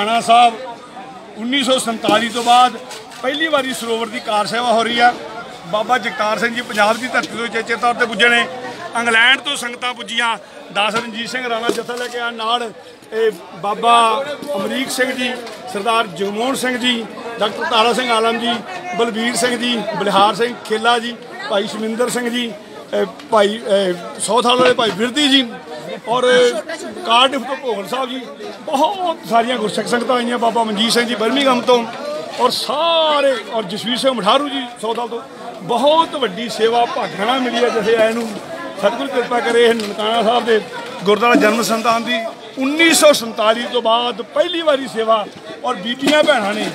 ਰਾਣਾ ਸਾਹਿਬ 1947 ਤੋਂ ਬਾਅਦ ਪਹਿਲੀ ਵਾਰੀ ਸਰੋਵਰ ਦੀ ਕਾਰ ਸੇਵਾ ਹੋ ਰਹੀ ਆ। ਬਾਬਾ ਜਗਤਾਰ ਸਿੰਘ ਜੀ ਪੰਜਾਬ ਦੀ ਧਰਤੀ ਤੋਂ ਚੇਚੇ ਤੌਰ ਤੇ ਪੁੱਜੇ ਨੇ। ਇੰਗਲੈਂਡ ਤੋਂ ਸੰਗਤਾਂ ਪੁੱਜੀਆਂ। ਦਾਸ ਰਣਜੀਤ ਸਿੰਘ ਰਾਣਾ ਜਥਾ ਲੈ ਕੇ ਆ ਨਾਲ, ਇਹ ਬਾਬਾ ਅਮਰੀਕ ਸਿੰਘ ਜੀ, ਸਰਦਾਰ ਜਗਮੋਹਨ ਸਿੰਘ ਜੀ, ਡਾਕਟਰ ਤਾਰਾ ਸਿੰਘ ਆਲਮ ਜੀ, ਬਲਬੀਰ ਸਿੰਘ ਜੀ, ਬਲਿਹਾਰ ਸਿੰਘ ਖੇਲਾ ਜੀ, ਭਾਈ ਸ਼ਮਿੰਦਰ ਸਿੰਘ ਜੀ ਭਾਈ ਅਹ ਸੌਥਾਲ ਵਾਲੇ ਭਾਈ ਬਿਰਦੀ ਜੀ ਔਰ ਕਾਰਡਿਫ ਤੋਂ ਭੋਗਲ ਸਾਹਿਬ ਜੀ, ਬਹੁਤ ਸਾਰੀਆਂ ਗੁਰਸਿੱਖ ਸੰਗਤਾਂ ਆਈਆਂ, ਬਾਬਾ ਮਨਜੀਤ ਸਿੰਘ ਜੀ ਬਰਮਿੰਗਮ ਤੋਂ, ਔਰ ਸਾਰੇ, ਔਰ ਜਸਵੀਰ ਸਿੰਘ ਮਠਾਰੂ ਜੀ ਸੌਥਾਲ ਤੋਂ, ਬਹੁਤ ਵੱਡੀ ਸੇਵਾ ਭਾਗਣਾ ਮਿਲੀ ਹੈ, ਜਿਥੇ ਆਏ ਨੂੰ ਸਤਿਗੁਰ ਕਿਰਪਾ ਕਰੇ, ਇਹ ਨਨਕਾਣਾ ਸਾਹਿਬ ਦੇ ਗੁਰਦੁਆਰਾ ਜਨਮ ਸੰਤਾਨ ਦੀ 1947 ਤੋਂ ਬਾਅਦ ਪਹਿਲੀ ਵਾਰੀ ਸੇਵਾ, ਔਰ ਬੀਬੀਆਂ ਭੈਣਾਂ ਨੇ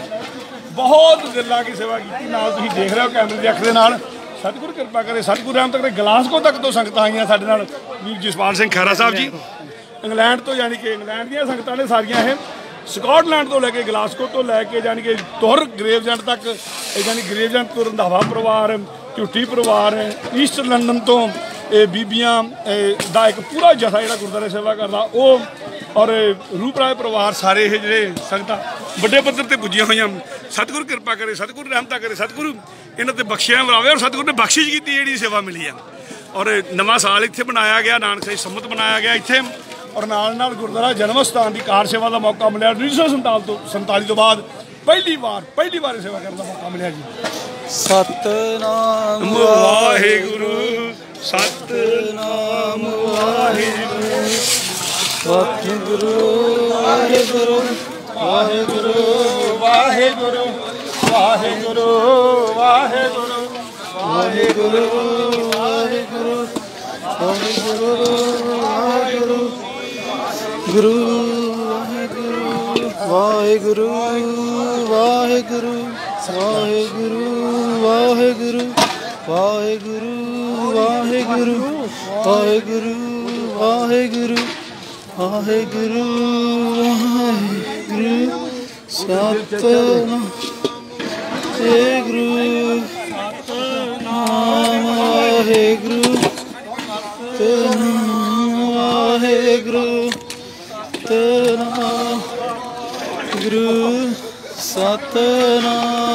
ਬਹੁਤ ਦਿਲ ਲਾ ਕੇ ਸੇਵਾ ਕੀਤੀ। ਨਾਲ ਤੁਸੀਂ ਦੇਖ ਰਹੇ ਹੋ ਕੈਮਰੇ ਦੀ ਅੱਖ ਦੇ ਨਾਲ। ਸਤਿਗੁਰ ਕਿਰਪਾ ਕਰੇ, ਸਤਿਗੁਰ ਰਾਮ ਤੱਕ ਦੇ ਗਲਾਸਕੋ ਤੱਕ ਤੋਂ ਸੰਗਤਾਂ ਆਈਆਂ ਸਾਡੇ ਨਾਲ, ਵੀਰ ਜਸਪਾਲ ਸਿੰਘ ਖੈਰਾ ਸਾਹਿਬ ਜੀ। ਇੰਗਲੈਂਡ ਤੋਂ ਯਾਨੀ ਕਿ ਇੰਗਲੈਂਡ ਦੀਆਂ ਸੰਗਤਾਂ ਨੇ ਸਾਰੀਆਂ ਇਹ, ਸਕਾਟਲੈਂਡ ਤੋਂ ਲੈ ਕੇ ਗਲਾਸਕੋ ਤੋਂ ਲੈ ਕੇ ਯਾਨੀ ਕਿ ਤੁਰ ਗ੍ਰੇਵਜੈਂਟ ਤੱਕ, ਇਹ ਯਾਨੀ ਗ੍ਰੇਵਜੈਂਟ ਤੋਂ ਰੰਧਾਵਾ ਪਰਿਵਾਰ ਝੁੱਟੀ ਪਰਿਵਾਰ, ਈਸਟ ਲੰਡਨ ਤੋਂ ਇਹ ਬੀਬੀਆਂ ਦਾ ਇੱਕ ਪੂਰਾ ਜਥਾ ਜਿਹੜਾ ਗੁਰਦੁਆਰੇ ਸੇਵਾ ਕਰਦਾ ਉਹ ਔਰ ਰੂਪਰਾਏ ਪਰਿਵਾਰ ਸਾਰੇ ਇਹ ਜਿਹੜੇ ਸੰਗਤਾਂ ਵੱਡੇ ਪੱਧਰ ਤੇ ਪੁੱਜੀਆਂ ਹੋਈਆਂ। ਸਤਿਗੁਰ ਕਿਰਪਾ ਕਰੇ ਸਤਿਗੁਰ ਰਹਿਮਤਾ ਕਰੇ ਸਤਿਗੁਰ ਇਹਨਾਂ ਤੇ ਬਖਸ਼ਿਆ ਮਰਾਵੇ ਔਰ ਸਤਿਗੁਰ ਨੇ ਬਖਸ਼ਿਸ਼ ਕੀਤੀ ਜਿਹੜੀ ਸੇਵਾ ਮਿਲੀ ਆ। ਔਰ ਨਵਾਂ ਸਾਲ ਇੱਥੇ ਬਣਾਇਆ ਗਿਆ ਨਾਨਕ ਸਾਹਿਬ ਸੰਮਤ ਬਣਾਇਆ ਗਿਆ ਇੱਥੇ ਔਰ ਨਾਲ ਨਾਲ ਗੁਰਦੁਆਰਾ ਜਨਮ ਸਥਾਨ ਦੀ ਕਾਰ ਸੇਵਾ ਦਾ ਮੌਕਾ ਮਿਲਿਆ। 1947 ਤੋਂ 47 ਤੋਂ ਬਾਅਦ ਪਹਿਲੀ ਵਾਰ ਪਹਿਲੀ ਵਾਰ ਸੇਵਾ ਕਰਨ ਦਾ ਮੌਕਾ ਮਿਲਿਆ ਜੀ। ਸਤਨਾਮ ਵਾਹਿਗੁਰੂ। ਸਤਨਾਮ ਵਾਹਿਗੁਰੂ ਵਾਹਿਗੁਰੂ ਵਾਹਿਗੁਰੂ ਵਾਹਿਗੁਰੂ ਵਾਹਿਗੁਰੂ ਵਾਹਿਗੁਰੂ ਵਾਹਿਗੁਰੂ ਵਾਹਿਗੁਰੂ ਵਾਹਿਗੁਰੂ ਵਾਹਿਗੁਰੂ ਵਾਹਿਗੁਰੂ ਗੁਰੂ ਵਾਹਿਗੁਰੂ ਵਾਹਿਗੁਰੂ ਵਾਹਿਗੁਰੂ ਵਾਹਿਗੁਰੂ ਵਾਹਿਗੁਰੂ ਵਾਹਿਗੁਰੂ ਵਾਹਿਗੁਰੂ ਵਾਹਿਗੁਰੂ ਵਾਹਿਗੁਰੂ ਵਾਹਿਗੁਰੂ ਵਾਹਿਗੁਰੂ, ਸਤਨਾਮ ਹੇ ਗੁਰੂ ਸਤਨਾਮ ਹੇ ਗੁਰੂ ਸਤਨਾਮ ਹੇ ਗੁਰੂ ਸਤਨਾਮ ਗੁਰੂ ਸਤਨਾਮ।